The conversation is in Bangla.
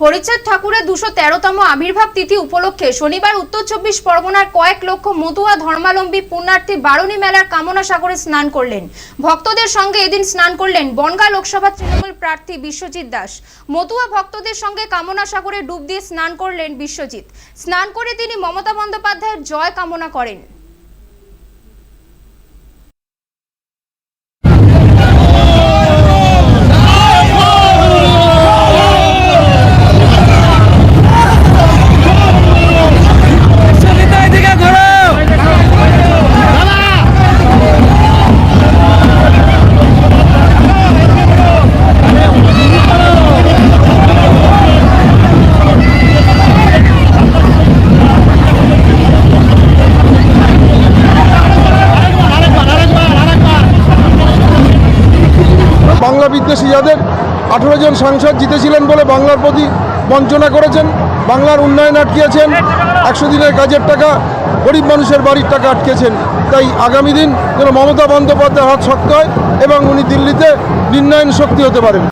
হরিচাঁদ ঠাকুরের দুশো তেরোতম আবির্ভাব তিথি উপলক্ষে শনিবার উত্তর চব্বিশ পরগনার কয়েক লক্ষ মতুয়া ধর্মালম্বী পুণ্যার্থী বারুণী মেলার কামনা সাগরে স্নান করলেন। ভক্তদের সঙ্গে এদিন স্নান করলেন বনগাঁ লোকসভা তৃণমূল প্রার্থী বিশ্বজিৎ দাস। মতুয়া ভক্তদের সঙ্গে কামনা সাগরে ডুব দিয়ে স্নান করলেন বিশ্বজিৎ। স্নান করে তিনি মমতা বন্দ্যোপাধ্যায়ের জয় কামনা করেন। বাংলা বিদ্বেষী যাদের আঠেরো জন সাংসদ জিতেছিলেন বলে বাংলার প্রতি বঞ্চনা করেছেন, বাংলার উন্নয়ন আটকিয়েছেন, একশো দিনের কাজের টাকা, গরিব মানুষের বাড়ির টাকা আটকেছেন। তাই আগামী দিন যেন মমতা বন্দ্যোপাধ্যায়ের হাত শক্ত হয় এবং উনি দিল্লিতে নির্ণয়ন শক্তি হতে পারেন।